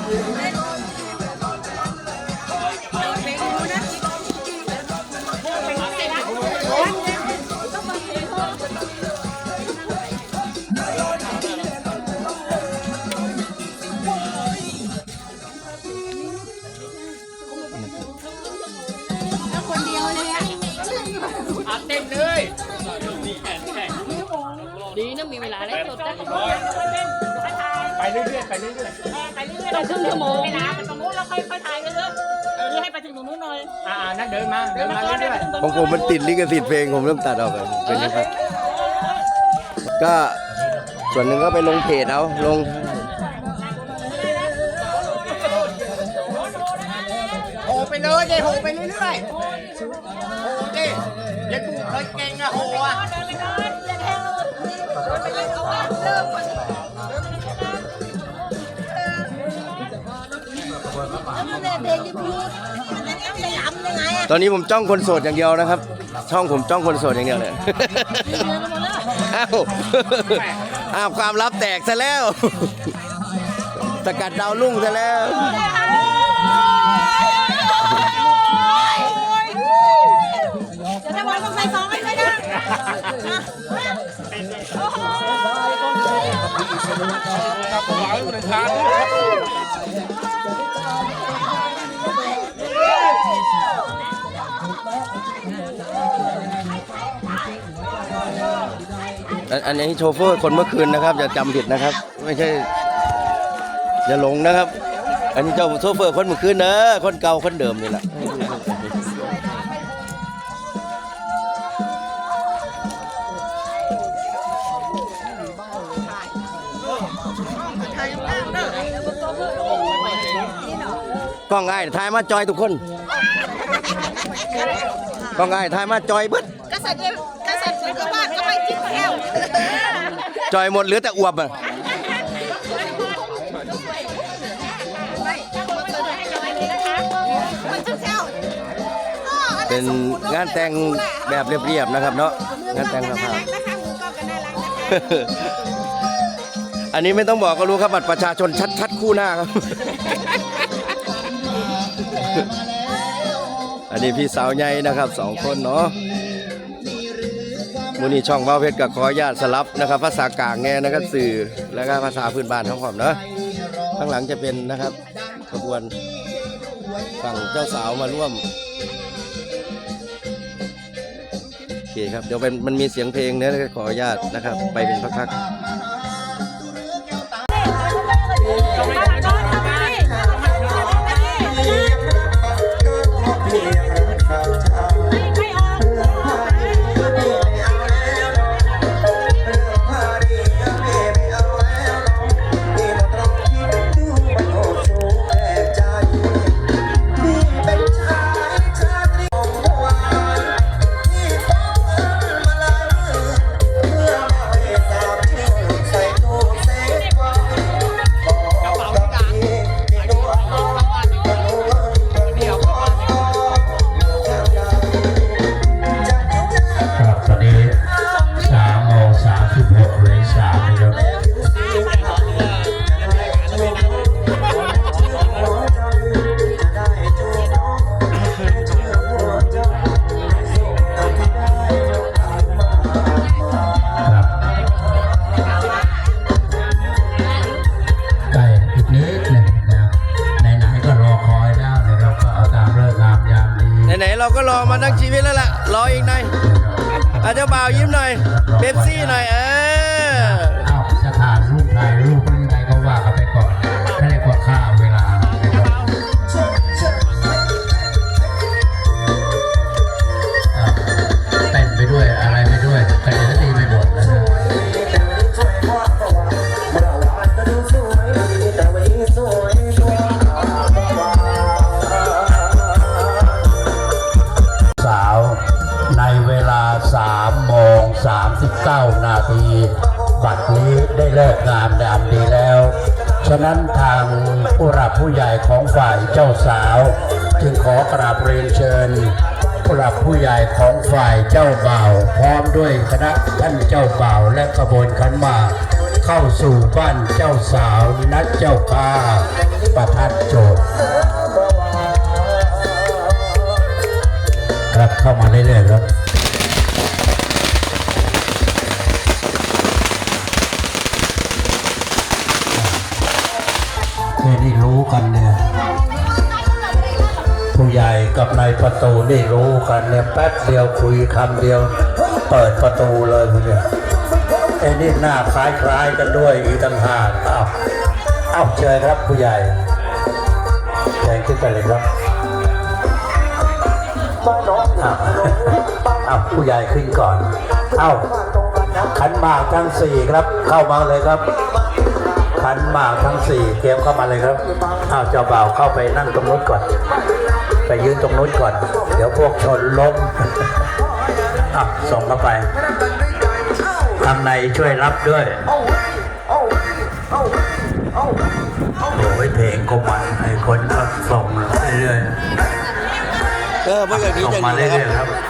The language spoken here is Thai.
อะอัดเต็มเลยดีนะมีเวลาได้สดได้ ไปเรื่อยๆไปเรื่อยต้องครึ่งชั่วโมงไม่นะไปตรงนู้นแล้วค่อยๆถ่ายเรื่อยๆเออให้ไปถึงตรงนู้นหน่อยๆอ่านั่นเดินมาเดินมาเรื่อยของผมมันติดลิขสิทธิ์เพลงผมเริ่มตัดออกไปเป็นนะครับ ก็ส่วนหนึ่งก็ไปลงเพจเอาลงๆโหไปเลยเดโหไปเรื่อยๆโหดิเดี๋ยวกูเคยเก่งอะโหอะ เดินไปก่อนอย่ ตอนนี้ผมจ้องคนโสดอย่างเดียวนะครับ ช่องผมจ้องคนโสดอย่างเดียวเลย อ้าวอ้าวความลับแตกซะแล้วสกัดดาวรุ่งซะแล้ว จะได้วันต้องใส่สองให้ด้วยนะโอ้โหอัน อันนี้โชเฟอร์คนเมื่อคืนนะครับอย่าจำผิดนะครับ ไม่ใช่อย่าหลงนะครับ อันนี้เจ้าโชเฟอร์คนเมื่อคืนเนอะคนเก่าคนเดิมนี่แหละกล้องไอ้ายถ่ายมาจอยทุกคนกล้องไอ้ายถ่ายมาจอยเบิดกษัต ริย์กษัตริย์ก็บ้านก็ไปจิ้มแก้วจอยหมดเหลือแต่อวบอะเป็นงานแต่งแบบเรียบๆนะครับเนาะงานแต่งสภาพรักนะคะมือกล้องก็น่ารักนะคะอันนี้ไม่ต้องบอกก็รู้ครับบัตรประชาชนชัดๆคู่หน้าครับ อันนี้พี่สาวใหญ่นะครับสองคนเนาะ มูนี่ช่องว้าวเพชรกับขออนุญาตสลับนะครับ ภาษากลางแน่นะครับสื่อแล้วก็ภาษาพื้นบ้านทั้งหอมเนาะข้างหลังจะเป็นนะครับขบวนฝั่งเจ้าสาวมาร่วมโอเคครับเดี๋ยวเป็นมันมีเสียงเพลงเนี่ยขออนุญาตนะครับ ไปเป็นพักๆ ไหนๆเราก็รอมาทั้งชีวิตแล้วล่ะ รออีกหน่อยอาจจะบ่าวยิ้มหน่อยเบปซี่หน่อยเออ เลิกงามดามดีแล้ว ฉะนั้นทางผู้หลักผู้ใหญ่ของฝ่ายเจ้าสาว จึงขอกราบเรียนเชิญผู้หลักผู้ใหญ่ของฝ่ายเจ้าบ่าว พร้อมด้วยคณะท่านเจ้าบ่าวและขบวนขันหมากเข้าสู่บ้านเจ้าสาวนัดเจ้าภาประทัดโจทย์ครับเข้ามาเรื่อยๆครับ ผู้ใหญ่กับนายประตูนี่รู้กันเนี่ยแป๊บเดียวคุยคำเดียว เปิดประตูเลยคุณเนี่ยไอ้นี่หน้าคล้ายๆกันด้วยอีกต่างหากอ้าวอ้าวเชิญครับผู้ใหญ่แทงขึ้นไปเลยครับอ้าวอ้าวผู้ใหญ่ขึ้นก่อนอ้าวขันหมากทั้งสี่ครับ เข้ามาเลยครับขันหมากทั้งสี่เตรียมเข้ามาเลยครับอ้าวเจ้าบ่าวเข้าไปนั่งตรงนู้นก่อน ไปยืนตรงนู้นก่อน เดี๋ยวพวกชนล้มอะส่งเข้าไปทางในช่วยรับด้วย โอ้ยเพลงก็มันไอ้คนก็ส่งเรื่อยเออเมื่อกี้ๆส่งจะมาดีเรื่นะคอยๆครัรับบ